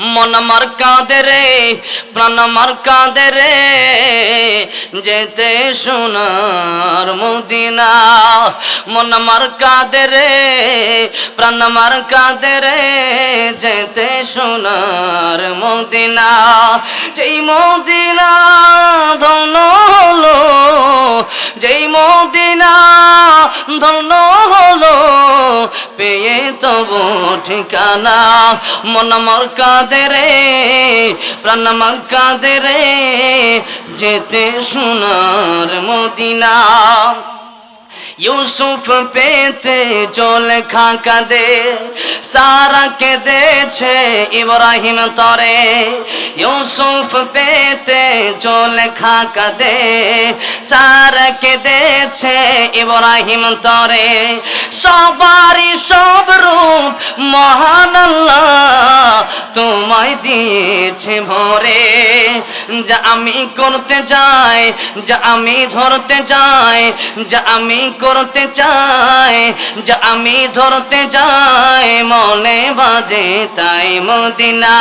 মন আমার কাঁদে রে, প্রাণ আমার কাঁদে রে। যেতে সোনার মদিনা, মন আমার কাঁদে রে, প্রাণ আমার কাঁদে রে। যেতে সোনার মদিনা, যেই মদিনা ধন হলো, যেই মদিনা ধন্য হলো, পেয়ে তব ঠিকানা, মন আমার কাঁদে রে প্রাণ আমার কাঁদে রে যেতে সোনার মদিনা। ইউসুফ পেতে চল খাকা দে, সারা কেঁদেছে ইব্রাহিম তরে। ইউসুফ পেতে চল খাকা দে, সারা কেঁদেছে ইব্রাহিম তরে। সবারই সব রূপ মহান তোমায় দিয়েছে ভরে। যা আমি করতে যাই যা আমি ধরতে যাই যা আমি করতে চাই যা আমি ধরতে যাই মনে বাজে তাই মদিনা।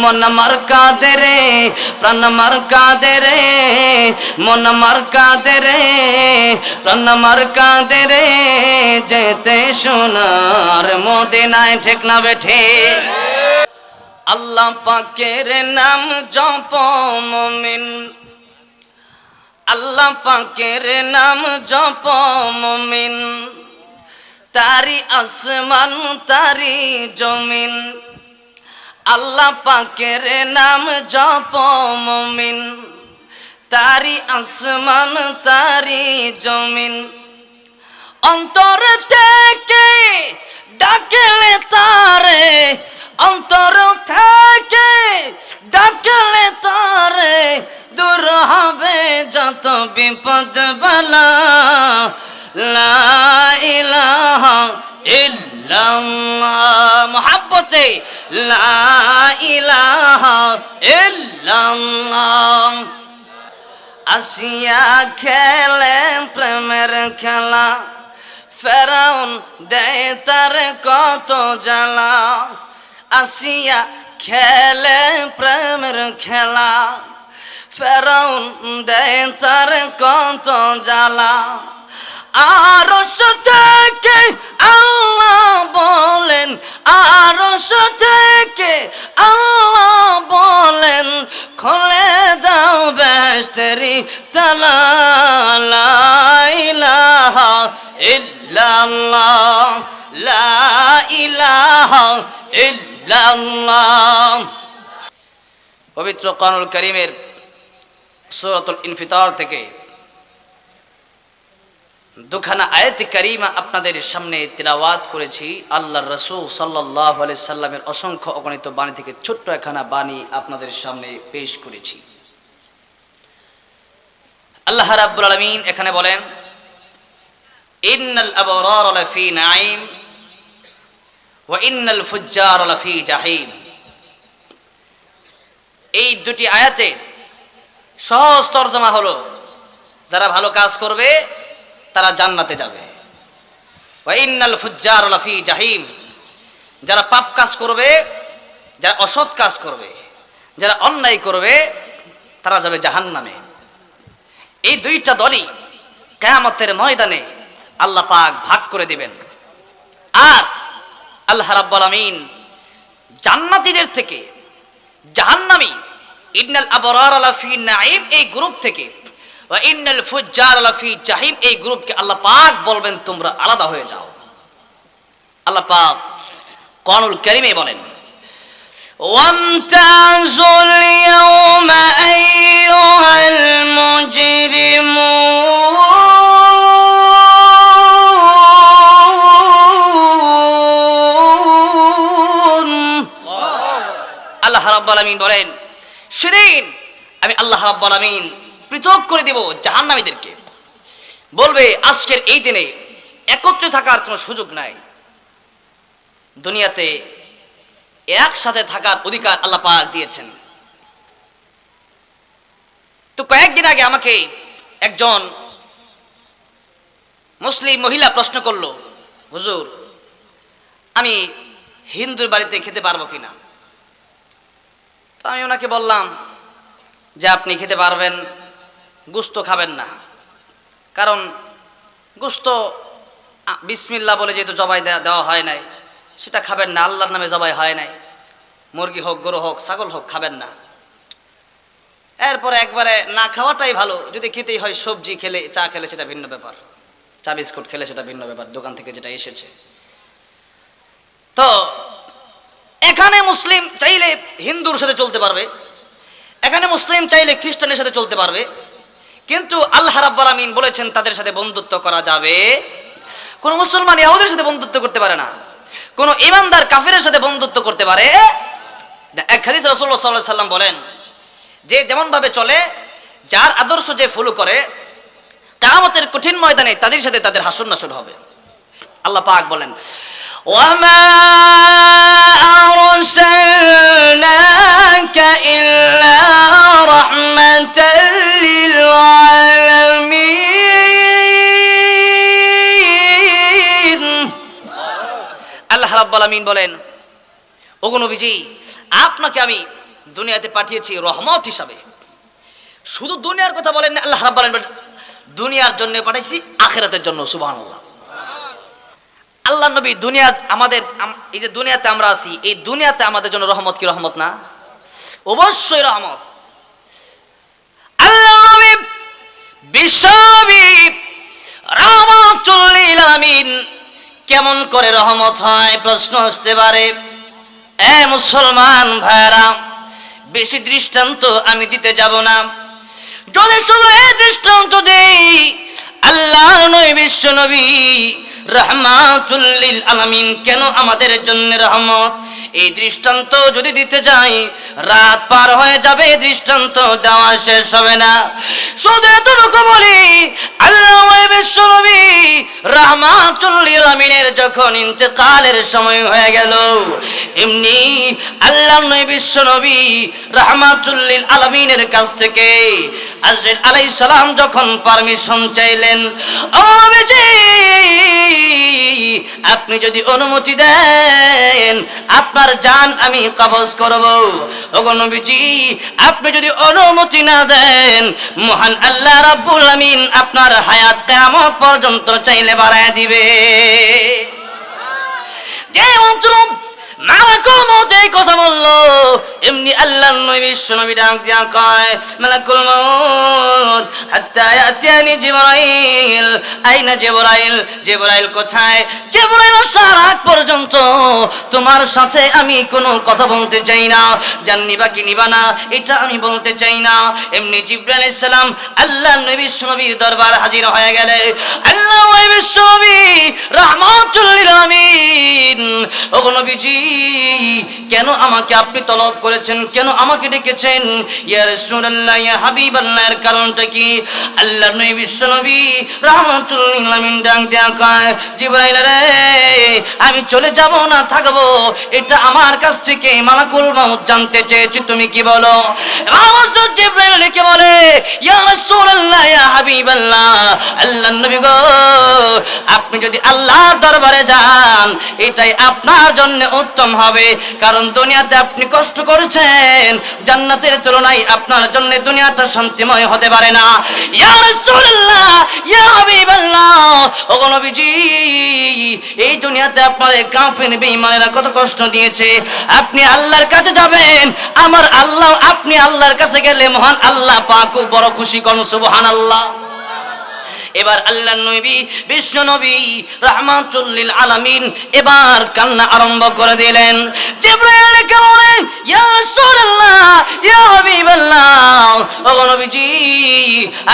মন আমার কাঁদে রে, প্রাণ আমার কাঁদে রে, মন আমার কাঁদে রে, প্রাণ আমার কাঁদে রে, যেতে সোনার মদিনায় ঠিক না বেঠে আল্লাহ পাকের নাম জপ মমিন। আল্লাহ পাকের নাম জপ মমিন। তারি আসমান তারি জমিন। আল্লাহ পাকের নাম জপ মমিন। তারি আসমান তারি জমিন। অন্তর থেকে ডাকলে তারে, অন্তর থেকে ডাকলে তারে দূর হবে যত বিপদ বালা। মহাব্বতে আসিয়া খেলে প্রেমের খেলা। ফেরাউন দেয় তার কত জ্বালা। আসিয়া খেলে প্রেমের খেলা। ফেরাউন তার কত জ্বালা। আর থেকে আল্লাহ বলেন আর থেকে আল্লাহ বলেন, খোলে দাও বেস্তরি তালা ইল্লাল্লাহ, লা পবিত্র কানুল করিমের সূরাতুল ইনফিতার থেকে দুখানা আয়াত করিমা আপনাদের সামনে তিলাওয়াত করেছি। আল্লাহর রসুল সাল্লাহ আলি সাল্লামের অসংখ্য অগণিত বাণী থেকে ছোট্ট একখানা বাণী আপনাদের সামনে পেশ করেছি। আল্লাহ রাব্বুল আলামিন এখানে বলেন, ইন্নাল আবরার লাফি নাঈম ওয়া ইন্নাল ফুজ্জার লাফি জাহিম। এই দুটি আয়াতে সহজ তর্জমা হলো, যারা ভালো কাজ করবে, তারা জান্নাতে যাবে। ওয়াইনাল ফুজ্জার লাফি জাহিম। যারা পাপ কাজ করবে, যারা অসৎ কাজ করবে, যারা অন্যায় করবে, তারা যাবে জাহান্নামে। এই দুইটা দলই কেয়ামতের ময়দানে আল্লাহ পাক ভাগ করে দিবেন। আর আল্লাহ রাব্বুল আমিন জান্নাতীদের থেকে জাহান্নামী ইন্নাল আবরার আলা ফি নাঈম এই গ্রুপ থেকে। ওয়া ইন্নাল ফুজ্জার আলা ফি জাহিম এই গ্রুপকে আল্লাহ পাক বলবেন তোমরা আলাদা হয়ে যাও। আল্লাহ পাক কোরআনুল কারীমে বলেন ওয়ামতাজুল ইয়াউমা আইয়ুহাল মুজরিমুন আল্লাহ রাব্বুল আলামিন বলেন সেদিন আমি আল্লাহ রাব্বুল পৃথক করে দেব জাহান্নামীদেরকে। বলবে, আজকের এই দিনে একত্রে থাকার কোনো সুযোগ নাই। দুনিয়াতে একসাথে থাকার অধিকার আল্লাহ পাক দিয়েছেন। তো কয়েকদিন আগে আমাকে একজন মুসলিম মহিলা প্রশ্ন করল, হুজুর, আমি হিন্দুর বাড়িতে খেতে পারব কিনা? আমি ওনাকে বললাম যে আপনি খেতে পারবেন, গুস্ত খাবেন না। কারণ গুস্ত বিসমিল্লা বলে যেহেতু জবাই দেওয়া হয় নাই, সেটা খাবেন না, আল্লাহর নামে জবাই হয় নাই। মুরগি হোক, গরু হোক, ছাগল হোক, খাবেন না। এরপরে একবারে না খাওয়াটাই ভালো, যদি খেতেই হয় সবজি খেলে, চা খেলে সেটা ভিন্ন ব্যাপার। চা বিস্কুট খেলে সেটা ভিন্ন ব্যাপার, দোকান থেকে যেটা এসেছে। তো এখানে মুসলিম চাইলে হিন্দুর সাথে চলতে পারবে, এখানে মুসলিম চাইলে খ্রিস্টানের সাথে চলতে পারবে, কিন্তু আল্লাহ রাব্বাল আমিন বলেছেন তাদের সাথে বন্ধুত্ব করা যাবে কোন মুসলমান ইহুদের সাথে বন্ধুত্ব করতে পারে না, কোন ইমানদার কাফিরের সাথে বন্ধুত্ব করতে পারে। এক হাদিস রাসূলুল্লাহ সাল্লাল্লাহু আলাইহি সাল্লাম বলেন, যে যেমন ভাবে চলে, যার আদর্শ যে ফলো করে কামতের কঠিন ময়দানে তাদের সাথে তাদের হাসর নাসর হবে আল্লাহ পাক বলেন وما أرسلناك إلا رحمة للعالمين আল্লাহ রাব্বাল আমিন বলেন ওগো নবীজি আপনাকে আমি দুনিয়াতে পাঠিয়েছি রহমত হিসাবে শুধু দুনিয়ার কথা বলেন না, আল্লাহ রাব্বাল আমিন বলেন, দুনিয়ার জন্য পাঠাইছি আখেরাতের জন্য সুবহানাল্লাহ আল্লাহ নবী দুনিয়া আমাদের এই যে দুনিয়াতে আমরা আছি, এই দুনিয়াতে আমাদের জন্য রহমত কি রহমত না? অবশ্যই রহমত। আল্লাহ নবী বিশ্বনবী রাহমাতুল্লিল আমিন কেমন করে রহমত হয় প্রশ্ন আসতে পারে। এ মুসলমান ভাইরা বেশি দৃষ্টান্ত আমি দিতে যাব না। যদি শুধু এই দৃষ্টান্ত দেই, আল্লাহ নয় বিশ্ব নবী রহমাতুল্লিল আলামিন, কেন আমাদের জন্য রহমত? এই দৃষ্টান্ত যদি দিতে যাই, রাত পার হয়ে যাবে দৃষ্টান্ত দেওয়া শেষ হবে না। শুধু এতটুকু বলি আমিনের যখন ইন্তেকালের সময় হয়ে গেল, এমনি আল্লাহ নবী, বিশ্ব নবী আলমিনের কাছ থেকে আজরাইল আলাইহিস সালাম যখন পারমিশন চাইলেন আপনি যদি অনুমতি দেন, আপনার জান আমি কবজ করব। নবীজি, আপনি যদি অনুমতি না দেন, মহান আল্লাহ রাব্বুল আমিন আপনার হায়াত কিয়ামত পর্যন্ত চাইলে বাড়ায় দিবে। যে অঞ্চল কথা এমনি পর্যন্ত তোমার সাথে আমি কোনো কথা বলতে চাই না। জাননি বা কি নিবা না, এটা আমি বলতে চাই না। এমনি জিব্রাইল আলাইহিস সালাম আল্লাহ নবীর দরবার হাজির হয়ে গেলে, আল্লাহ নবী বিশ্ব নবী আমিন ওগো নবীজি কেন আমাকে আপনি তলব করেছেন? কেন আমাকে ডেকেছেন? ইয়া রাসূলুল্লাহ, ইয়া হাবিবাল্লাহ, এর কারণটা কি? আল্লাহ নবী, বিশ্ব নবী রাহমাতুল লিল ডাক দেয়া জিবরাইল রে, আমি চলে যাব না, থাকব। এটা আমার কাছ থেকে মালাকুল মাউত জানতে চেয়েছি, তুমি কি বলো? হযরত জিবরাইল ডেকে বলে, ইয়া রাসূলুল্লাহ, ইয়া হাবিবাল্লাহ আল্লাহ নবী গো, আপনি যদি আল্লাহর দরবারে যান, এটাই আপনার জন্য উত্তম হবে। কারণ দুনিয়াতে আপনি কষ্ট করেছেন, জান্নাতের তুলনায় আপনার জন্য দুনিয়াটা শান্তিময় হতে পারে না। ইয়া রাসূলুল্লাহ, ইয়া হাবিবাল্লাহ, ওগো নবীজি, এই দুনিয়াতে আপনার এই কাফির, বেঈমানেরা কত কষ্ট দিয়েছে। আপনি আল্লাহর কাছে যাবেন, আমার আল্লাহ, আপনি আল্লাহর কাছে গেলে মহান আল্লাহ পাকও বড় খুশি কোন সুবহানাল্লাহ। এবার আল্লাহ নবী, বিশ্ব নবী রহমাতুল্লিল আলামিন এবার কান্না আরম্ভ করে দিলেন। জিবরাইল কে বলে, ইয়া রাসূলুল্লাহ, ইয়া হাবিবাল্লাহ। ও নবীজি,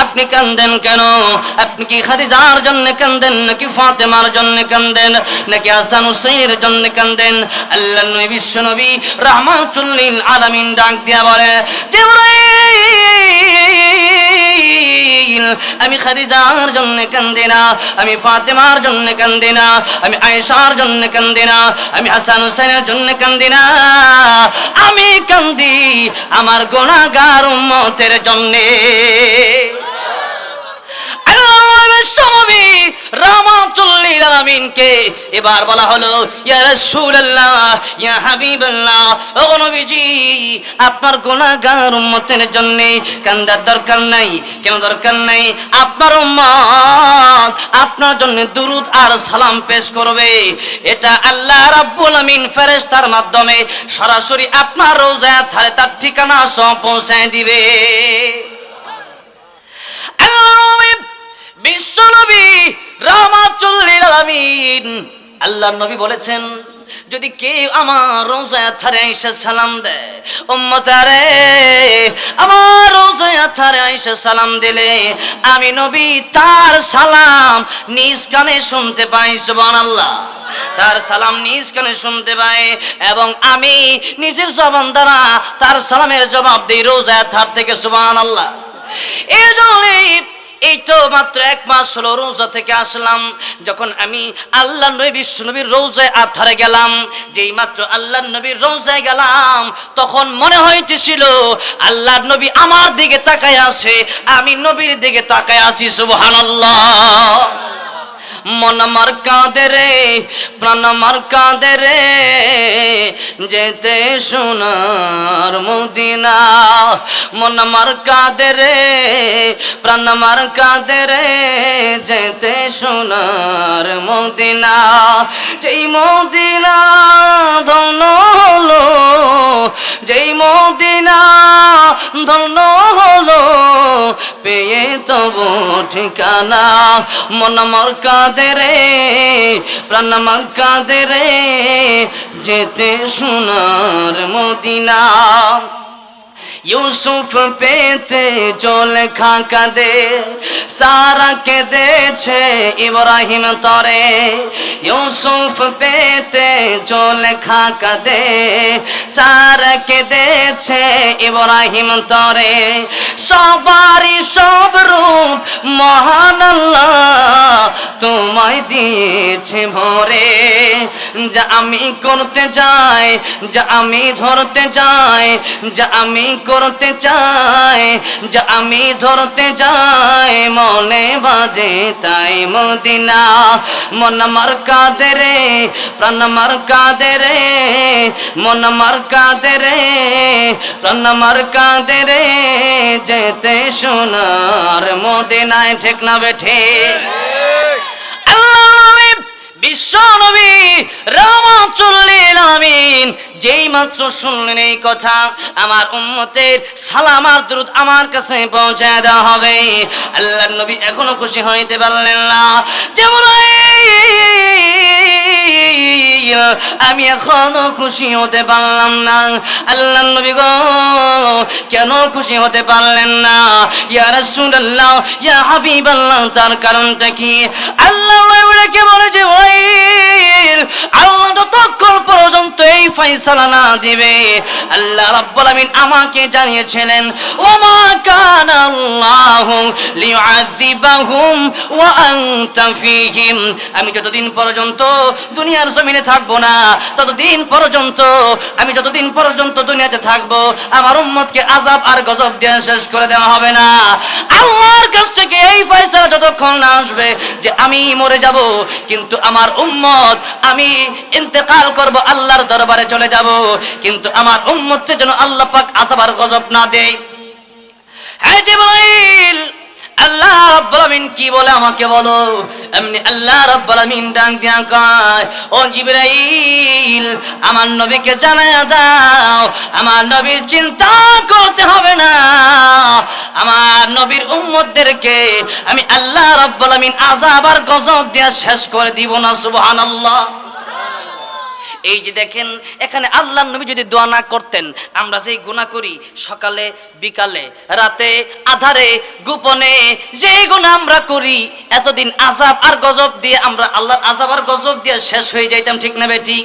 আপনি কান্দেন কেন? আপনি কি খাদিজার জন্য কান্দেন, নাকি ফাতেমার জন্য কান্দেন, নাকি হাসান হুসাইনের জন্য কান্দেন? আল্লাহ নবী, বিশ্ব নবী রহমাতুল্লিল আলামিন ডাক দিয়া বলে, জিবরাইল! আমি খাদিজার জন্য কান্দি না, আমি ফাতেমার জন্য কান্দি না, আমি আয়েশার জন্য কান্দি না, আমি হাসান হুসেনের জন্য কান্দি না। আমি কান্দি আমার গোনাগার উম্মতের জন্যে। রামাতুল্লিল আলামিনকে। এবার বলা হলো, ইয়া রাসূলুল্লাহ, ইয়া হাবিবাল্লাহ, ও নবীজি, আপনার গুনাহগার উম্মতের জন্য কান্দার দরকার নাই। কেন দরকার নাই? আপনার উম্মত আপনার জন্য দুরুদ আর সালাম পেশ করবে। এটা আল্লাহ রাব্বুল আমিন ফেরেশতার মাধ্যমে সরাসরি আপনার রোজায় থারে তার ঠিকানা সব পৌঁছায় দিবে। নবী আল্লাহ নবী বলেছেন, যদি কেউ আমার রোজায় থারে এসে সালাম দেয় আমার রোজায় থারে এসে সালাম দিলে আমি নবী তার সালাম নিজ কানে শুনতে পাই, সুবহানাল্লাহ। তার সালাম নিজ কানে শুনতে পাই এবং আমি নিজের জবান দ্বারা তার সালামের জবাব দিই রোজায় থার থেকে, সুবহানাল্লাহ। এই জন্যই এই তো মাত্র এক মাস হলো রোজা থেকে আসলাম, যখন আমি আল্লাহ নবী, বিশ্ব রোজায় আধারে গেলাম, যেই মাত্র আল্লাহ নবীর রোজায় গেলাম, তখন মনে হইতেছিল আল্লাহ নবী আমার দিকে তাকায় আছে, আমি নবীর দিকে তাকায় আছি, সুবহানাল্লাহ। মন আমার কাঁদে রে, প্রাণ আমার কাঁদে রে। যেতে সোনার মদিনা, মন আমার কাঁদে রে, প্রাণ আমার কাঁদে রে। যেতে সোনার মদিনা, যেই মদিনা ধন হলো, যেই মদিনা ধন্য হলো, পেয়ে তব ঠিকানা। মন আমার দে রে, প্রাণ আমার দে রে, যেতে সোনার মদিনা। ইউসুফ পেতে চল খাঁকা দে সারা কেঁদেছে ইব্রাহিম তরে। ইউসুফ পেতে চল খাঁকা দে সারা কেঁদেছে ইব্রাহিম তরে। সবারই সব রূপ মহান তোমায় দিয়েছে ভরে। যা আমি করতে চাই, যা আমি ধরতে চাই, যা আমি করতে চাই যা আমি ধরতে চাই মনে বাজে তাই মদিনা। মন আমার কাঁদে রে, প্রাণ আমার কাঁদে রে, মন আমার কাঁদে রে, প্রাণ আমার কাঁদে রে, যেতে সোনার মদিনায় ঠিক না বেঠে। আল্লাহ বিশ্ব নবী রামাতুল্লিল আমিন, যেই মাত্র শুনলেন এই কথা, আমার উম্মতের সালাম আর দ্রুত আমার কাছে পৌঁছায় দেওয়া হবে। আল্লাহ নবী এখনও খুশি হইতে পারলেন না। যেমন আমি এখনও খুশি হতে পারলাম না। আল্লাহ নবী গো, কেন খুশি হতে পারলেন না? ইয়া রাসূলুল্লাহ, ইয়া হাবিবাল্লাহ, তার কারণটা কি? আল্লাহ কে বলেছে ভাই আল্লাহ ততক্ষণ পর্যন্ত এই ফয়সালা না দিবে। আল্লাহ রাব্বুল আমিন আমাকে জানিয়েছিলেন, ওমা কানা লিউআযিবাহুম ওয়া আনতা ফীহিম। আমি যতদিন পর্যন্ত দুনিয়ার জমিনে থাকব না, ততদিন পর্যন্ত, আমি যতদিন পর্যন্ত দুনিয়াতে থাকব, আমার উম্মতকে আযাব আর গজব দিয়ে শেষ করে দেওয়া হবে না। আল্লাহর কাছ থেকে এই ফয়সালা যতক্ষণ না আসবে যে আমি মরে যাব, কিন্তু আমার উম্মত, আমি ইন্তেকাল করব আল্লাহর দরবারে চলে যাব। কিন্তু আমার উম্মতকে যেন আল্লাহ পাক আযাব আর গজব না দেয়। আল্লাহ রাব্বুল আমিন কি বলে আমাকে বলো? এমনি আল্লাহ রাব্বুল আমিন ডাক দিয়া কয়, ও জিবরাইল, আমার নবীকে জানায়া দাও, আমার নবীর চিন্তা করতে হবে না। আমার নবীর উম্মতদেরকে আমি আল্লাহ রাব্বুল আমিন আযাব আর গজব দিয়া শেষ করে দিব না, সুবহানাল্লাহ। এই যে দেখেন, এখানে আল্লাহ নবী যদি দোয়া না করতেন, আমরা যেই গুণা করি সকালে, বিকালে, রাতে, আধারে, গোপনে যে গুণা আমরা করি এতদিন আজাব আর গজব দিয়ে আমরা আল্লাহর আজাব আর গজব দিয়ে শেষ হয়ে যাইতাম, ঠিক না বেটি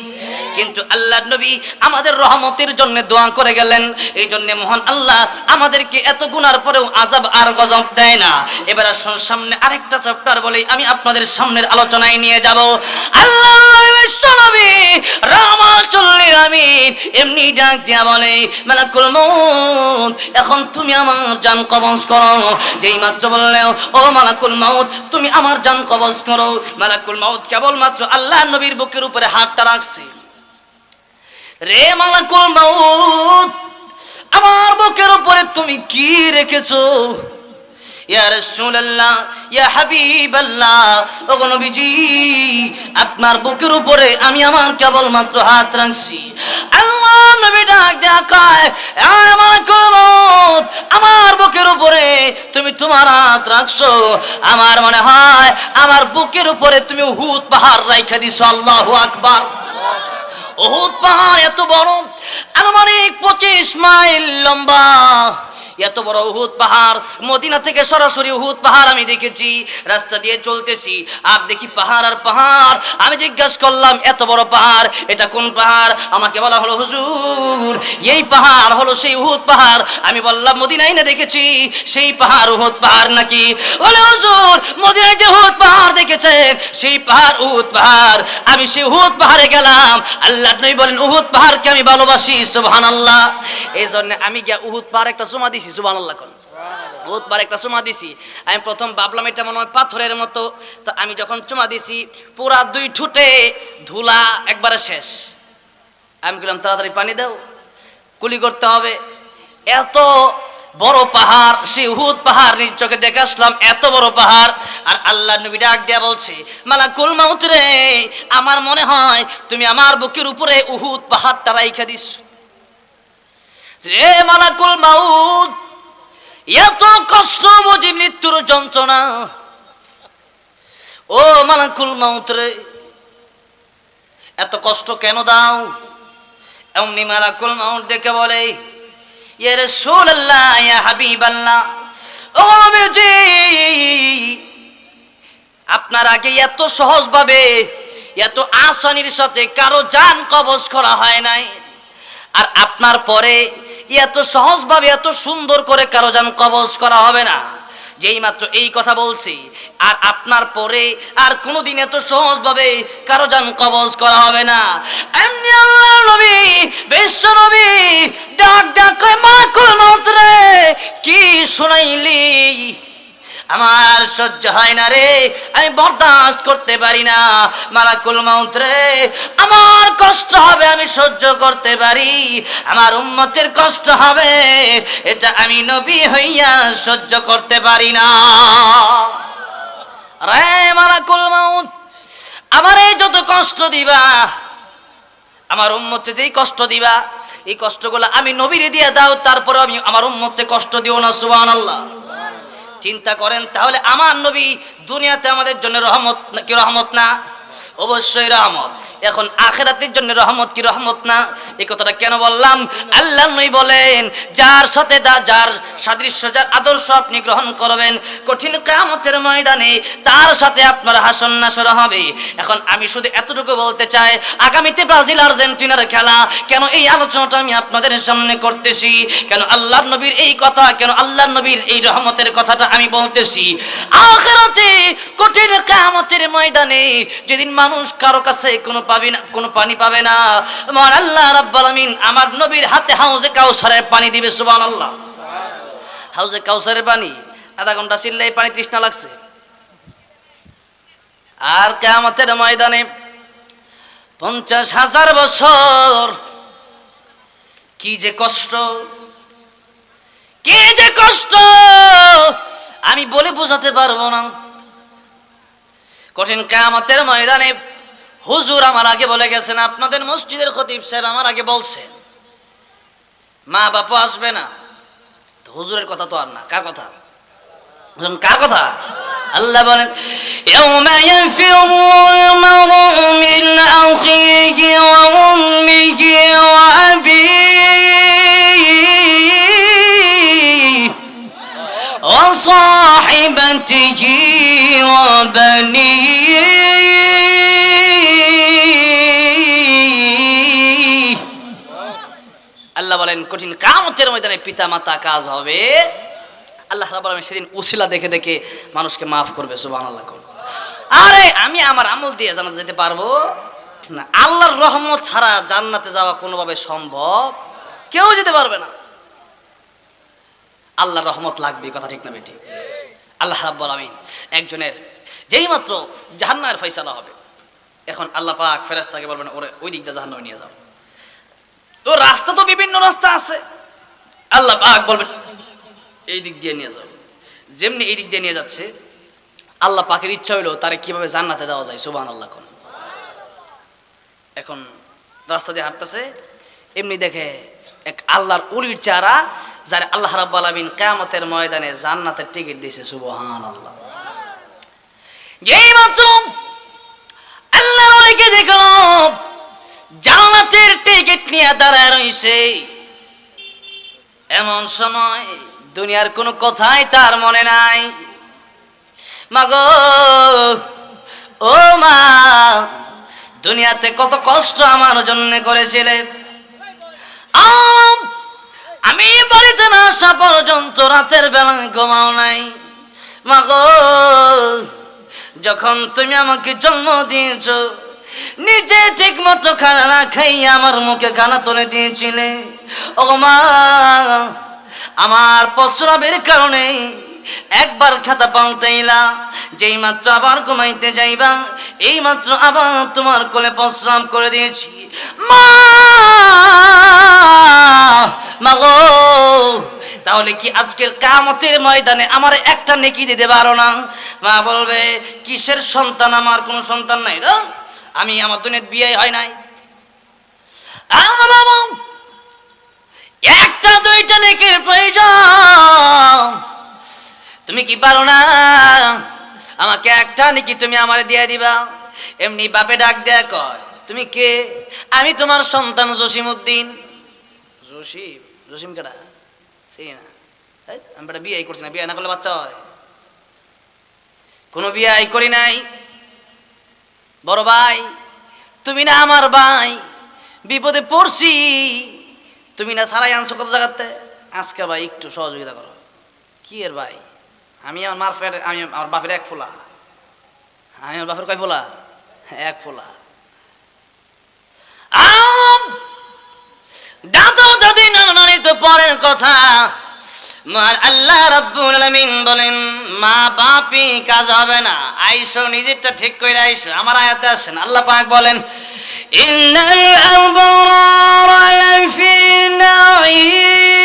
কিন্তু আল্লাহ নবী আমাদের রহমতের জন্য দোয়া করে গেলেন। এই জন্য মহান আল্লাহ আমাদেরকে এত গুনার পরেও আজাব আর গজব দেয় না। এবার আসুন সামনে আরেকটা চ্যাপ্টার বলেই আমি আপনাদের সামনের আলোচনায় নিয়ে যাব। আল্লাহ আমিন, এমনি দিয়া বলে এখন তুমি আমার জান কবজ করো। যেই মাত্র বললেও, ও মালাকুল মাউত তুমি আমার জান কবজ করো। মালাকুল মাউত কেবলমাত্র আল্লাহ নবীর বুকের উপরে হাতটা রাখছে। রে মালাকুল মাউত, আমার বুকের উপরে তুমি কি রেখেছো? ইয়া রাসূলুল্লাহ, ইয়া হাবিবাল্লাহ, ওগো নবীজি, আপনার বুকের উপরে আমি আমার কেবল মাত্র হাত রাখছি। আল্লাহ নবী ডাক দেয়া কয় আমার আমার বুকের উপরে তুমি তোমার হাত রাখছো। আমার মনে হয় আমার বুকের উপরে তুমি উহুদ পাহাড় রাইখা দিছো, আল্লাহু আকবার। উহুদ পাহাড় এত বড়, আনুমানিক পঁচিশ মাইল লম্বা। এত বড় উহুদ পাহাড়, মদিনা থেকে সরাসরি উহুদ পাহাড় আমি দেখেছি, রাস্তা দিয়ে চলতেছি, আর দেখি পাহাড় আর পাহাড়। আমি জিজ্ঞাসা করলাম, এত বড় পাহাড়, এটা কোন পাহাড়? আমাকে বলা হলো, হুজুর, এই পাহাড় হলো সেই উহুদ পাহাড়। আমি বললাম, মদিনায় না দেখেছি? সেই পাহাড় উহুদ পাহাড় নাকি? বলে, হুজুর, মদিনায় যে উহুদ পাহাড় দেখেছেন, সেই পাহাড় উহুদ পাহাড়। আমি সেই উহুদ পাহাড়ে গেলাম। আল্লাহ বলেন, উহুদ পাহাড়কে আমি ভালোবাসি, সুবহানাল্লাহ। এই জন্য আমি গিয়া উহুদ পাহাড় একটা চুমা দিছি। সুবহানাল্লাহ কোন। উহুদ পাহাড় একটা চুমা দিছি। আমি প্রথম ভাবলাম এটা মনে হয় পাথরের মতো। তো আমি যখন চুমা দিছি, পুরা দুই ঠুটে ধুলা একবারে শেষ। আমি বললাম, তাড়াতাড়ি পানি দাও, কুলি করতে হবে। এত বড় পাহাড়, সেই উহুদ পাহাড় নিজ চোখে দেখে আসলাম, এত বড় পাহাড়। আর আল্লাহ নবী ডাক দিয়া বলছে মালা কুল মাউত রে, আমার মনে হয় তুমি আমার বুকের উপরে উহুদ পাহাড়টা রাইখা দিস রে মালাকুল মাউত, এত কষ্ট বুঝি মৃত্যুর যন্ত্রণা। ও মালাকুল মাউত রে, এত কষ্ট কেন দাও? এমনি মালাকুল মাউত ডেকে বলে ইয়ে রাসূলুল্লাহ, ইয়া হাবিবাল্লাহ, ও নবীজি, আপনার আগে এত সহজভাবে, এত আসানির সাথে কারও জান কবজ করা হয় নাই। আর আপনার পরে এত সহজভাবে, এত সুন্দর করে কারও জান কবজ করা হবে না। যেই মাত্র এই কথা বলছি, আর আপনার পরে আর কোনোদিন এত সহজভাবে কারও জান কবজ করা হবে না। এমনি আল্লাহ নবী, বিশ্ব নবী, ডাক ডাক মা কুল কি শুনাইলি? আমার সহ্য হয় না রে, আমি বরদাস্ত করতে পারি না। মালাকুল মাউত রে, আমার কষ্ট হবে, আমি সহ্য করতে পারি। আমার উম্মতের কষ্ট হবে, এটা আমি নবী হইয়া সহ্য করতে পারি না। রে মালাকুল মাউত, আমার এই যত কষ্ট দিবা, আমার উম্মতে যেই কষ্ট দিবা, এই কষ্টগুলো আমি নবীরে দিয়ে দাও তারপরে আমি আমার উম্মতে কষ্ট দিও না, সুবহানাল্লাহ। চিন্তা করেন তাহলে আমার নবী দুনিয়াতে আমাদের জন্য রহমত কি রহমত না? অবশ্যই রহমত। এখন আখেরাতের জন্য রহমত কি রহমত না? এই কথাটা কেন বললাম? আল্লাহ নই বলেন, যার সাথে যার সাদৃশ্য, যার আদর্শ আপনি গ্রহণ করবেন, কঠিন কামতের ময়দানে তার সাথে আপনার হাসন নাসর হবে। এখন আমি শুধু এতটুকু বলতে চাই, আগামীতে ব্রাজিল, আর্জেন্টিনার খেলা, কেন এই আলোচনাটা আমি আপনাদের সামনে করতেছি? কেন আল্লাহ নবীর এই কথা, কেন আল্লাহ নবীর এই রহমতের কথাটা আমি বলতেছি? আখেরাতে কঠিন কামতের ময়দানে যেদিন মানুষ কারও কাছে কোনো পাবি না, কোনো পানি পাবে না। আমার আল্লাহ রাব্বাল আমিন আমার নবীর হাতে হাউজে কাউসারের পানি দিবে, সুবহানাল্লাহ। হাউজে কাউসারের পানি, আধা ঘণ্টা চিল্লাই পানি তৃষ্ণা লাগছে। আর কেয়ামতের ময়দানে পঞ্চাশ হাজার বছর, কি যে কষ্ট, কি যে কষ্ট, আমি বলে বোঝাতে পারব না। কঠিন কেয়ামতের ময়দানে হুজুর আমার আগে বলে গেছেন আপনাদের মসজিদের খতিব সাহেব আমার আগে বলছেন মা বাপু আসবে না তো হুজুরের কথা তো আর না কার কথা বললাম, কার কথা আল্লাহ বলেন يوم يفر المرء من أخيه وأمه وأبيه وصاحبته وبنيه আল্লাহ বলেন কঠিন কামতের ময়দানে পিতা মাতা কাজ হবে আল্লাহ রাব্বুল আলামিন সেদিন উসিলা দেখে দেখে মানুষকে মাফ করবে সুবহানাল্লাহ আরে আমি আমার আমল দিয়ে জানাতে যেতে পারবো না আল্লাহর রহমত ছাড়া জান্নাতে যাওয়া কোনোভাবে সম্ভব কেউ যেতে পারবে না আল্লাহর রহমত লাগবে কথা ঠিক না বেটি আল্লাহ রাব্বুল আমিন একজনের যেই মাত্র জাহান্নামের ফয়সালা হবে, এখন আল্লাহ পাক ফেরেশতাকে বলবেন, ওরে, ওই দিক দিয়ে জাহান্নামে নিয়ে যাও। তো রাস্তা তো বিভিন্ন রাস্তা আছে। আল্লাহ পাক বলবেন, এই দিক দিয়ে নিয়ে যাও। যেমনি এই দিক দিয়ে নিয়ে যাচ্ছে, আল্লাহ পাকের ইচ্ছা হইল তারে কীভাবে জান্নাতে দেওয়া যায় সুবহান আল্লাহ এখন রাস্তা দিয়ে হাঁটতেছে, এমনি দেখে এক আল্লাহর উলির চারা যার আল্লাহ রাব্বুল আলামিন কিয়ামতের ময়দানে জান্নাতের টিকিট দিয়েছে, সুবহানাল্লাহ। যেই মাত্র আল্লাহর ওলিকে দেখল জান্নাতের টিকিট নিয়ে দাঁড়ায় রইছে। এমন সময় দুনিয়ার কোনো কথাই তার মনে নাই। মাগো, ও মা, দুনিয়াতে কত কষ্ট আমার জন্য করেছিলে। আম, বাড়িতে না আসা পর্যন্ত রাতের বেলা ঘুমাও নাই। মাগো যখন তুমি আমাকে জন্ম দিয়েছ নিজে ঠিক মতো খানা না আমার মুখে খানা তুলে দিয়েছিলে। ও মা আমার প্রস্রাবের কারণে একবার খাতা পাল্টাইলা যেই মাত্র আবার ঘুমাইতে যাইবা, এই মাত্র আবার তোমার কোলে প্রস্রাব করে দিয়েছি। মা! মাগো তাহলে কি আজকের কামতের ময়দানে আমার একটা নেকি দিতে পারো না? মা বলবে, কিসের সন্তান? আমার কোনো সন্তান নাই না আমি আমার তো বিয়ে হয় নাই। একটা দুইটা নেকির প্রয়োজন। তুমি কি পারো না? আমাকে একটা নাকি তুমি আমার দিয়ে দিবা। এমনি বাপে ডাক দেয়া কয়, তুমি কে? আমি তোমার সন্তান জসিম উদ্দিন জসিম? জসিম কেডা? সেই না। আমি বেটা বিয়ে করছি না, বিয়ে না করলে বাচ্চা হয়? কোনো বিয়ে করি নাই। বড় ভাই, তুমি না আমার ভাই, বিপদে পড়ছি। তুমি না সারাই আনছো কত জায়গাতে? আজকে ভাই একটু সহযোগিতা করো। কি এর ভাই? আমি আমার মার ফের আমি আমার বাপের এক ফোলা। আমি আমার বাপের কয় ফোলা? এক ফোলা! দাদা দাদি নানা তো পরের কথা, মার আল্লাহ রাব্বুল আলামিন বলেন, মা বাপি, কাজ হবে না। আইসো, নিজেরটা ঠিক করে আইসো। আমার আয়াতে আসেন আল্লাহ পাক বলেন, ইন্নাল আবরার লাফি নাঈম।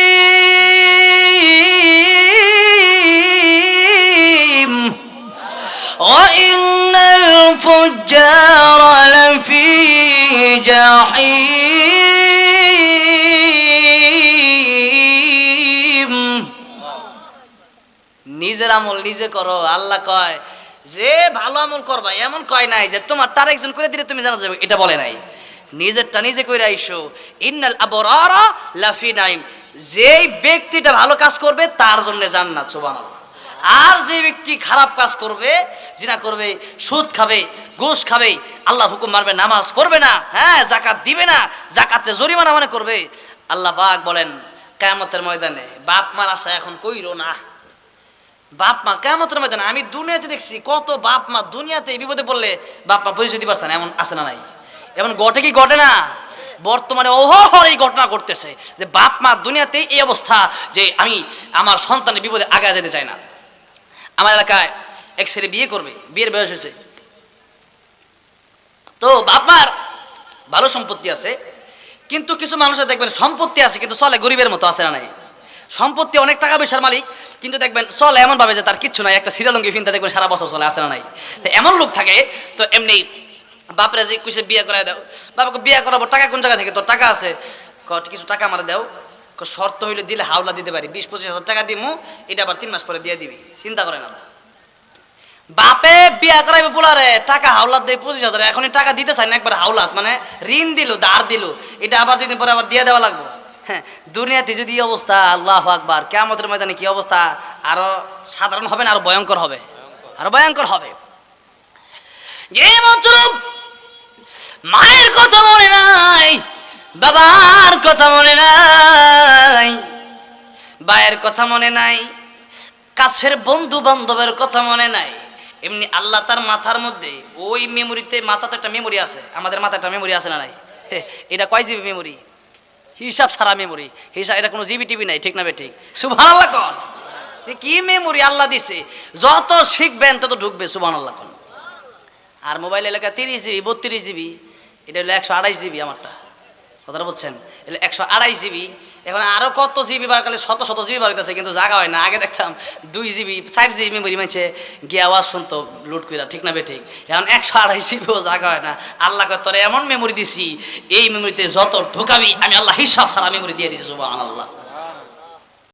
وإن الفجار لفي جحيم নিজের আমল নিজে করো আল্লাহ কয় যে ভালো আমল করবা এমন কয় নাই যে তোমার তার একজন করে দিলে তুমি জানা যাবে এটা বলে নাই নিজেরটা নিজে করে আইসো ইন্নাল আবরারা লাফি নাইম যেই ব্যক্তিটা ভালো কাজ করবে তার জন্য জান্নাত সুবহানাল্লাহ আর যে ব্যক্তি খারাপ কাজ করবে, জিনা করবে, সুদ খাবে, ঘুষ খাবে, আল্লাহর হুকুম মারবে নামাজ পড়বে না হ্যাঁ জাকাত দিবে না জাকাতে জরিমানা মানে করবে, আল্লাহ পাক বলেন, কেয়ামতের ময়দানে বাপ মার আশা এখন কইরো না। বাপ মা কেমতের ময়দানে আমি দুনিয়াতে দেখছি, কত বাপ মা দুনিয়াতে বিপদে পড়লে বাপ মা পরিচয় দিতে পারছে না, এমন আছে না নাই? এমন ঘটে কি ঘটে না? বর্তমানে অহর এই ঘটনা ঘটতেছে যে বাপ মা দুনিয়াতে এই অবস্থা যে আমি আমার সন্তানের বিপদে আগে যেতে চাই না। আমার এলাকায় এক ছেলে বিয়ে করবে, বিয়ের বয়স হয়েছে। তো বাপ মার ভালো সম্পত্তি আছে, কিন্তু কিছু মানুষের দেখবেন সম্পত্তি আছে, কিন্তু চলে গরিবের মতো আছে না নাই। সম্পত্তি অনেক টাকা পয়সার মালিক, কিন্তু দেখবেন চলে এমন ভাবে যে তার কিচ্ছু নাই, একটা সিরিয়ালঙ্গি ফিনতে দেখবেন সারা বছর চলে আসে না নাই। এমন লোক থাকে, তো এমনি বাপরে যে কুসে বিয়ে করায় দাও বাবাকে বিয়ে করাবো, টাকা কোন জায়গা থেকে? তোর টাকা আছে কিছু টাকা আমার দাও। শর্ত হইলে দিলে হাওলা দিতে পারি, বিশ, পঁচিশ হাজার টাকা দিমু, এটা আবার তিন মাস পরে দিয়ে দিবি, চিন্তা করে না বাপে বিয়া করাইবে পোলারে, টাকা হাওলাত দেয় পঁচিশ হাজার, এখনই টাকা দিতে চাই না, একবার হাওলাত মানে ঋণ দিল দাঁড় দিল, এটা আবার দুদিন পরে আবার দিয়ে দেওয়া লাগবে। হ্যাঁ দুনিয়াতে যদি অবস্থা, আল্লাহ আকবার কেমতের ময়দানে কি অবস্থা, আরও সাধারণ হবে না, আরও ভয়ঙ্কর হবে? আরও ভয়ঙ্কর হবে। মায়ের কথা মনে নাই, বাবার কথা মনে নাই। কথা মনে নাই, কাছের বন্ধু বান্ধবের কথা মনে নাই, এমনি আল্লাহ তার মাথার মধ্যে, ওই মেমোরিতে মাথাতে একটা মেমোরি আছে, আমাদের মাথায় একটা মেমোরি আছে না নাই? এটা কয় জিবি মেমোরি হিসাব ছাড়া মেমোরি হিসাব এটা কোনো জিবি টিভি নাই, ঠিক না ঠিক? সুভান আল্লাহ কন কি মেমোরি আল্লাহ দিছে? যত শিখবেন তত ঢুকবে সুভান আল্লাহ কন। আর মোবাইল এলাকা তিরিশ জিবি, বত্রিশ জিবি, এটা হলো একশো আড়াইশ জিবি আমারটা। কথাটা বুঝছেন? এলে একশো আড়াই জিবি এখন আরও কত জিবি বার করলে শত শত জিবি বার করতেছে, কিন্তু জায়গা হয় না। আগে দেখতাম দুই জিবি, চার জিবি মেমোরি মানছে গিয়ে আওয়াজ শুনতো লুট কইরা, ঠিক না বেঠিক এখন একশো আড়াই জিবিও জায়গা হয় না। আল্লাহ তোরে এমন মেমোরি দিছি, এই মেমোরিতে যত ঢোকাবি, আমি আল্লাহ হিসাব ছাড়া মেমোরি দিয়ে দিছি সুবাহ আল্লাহ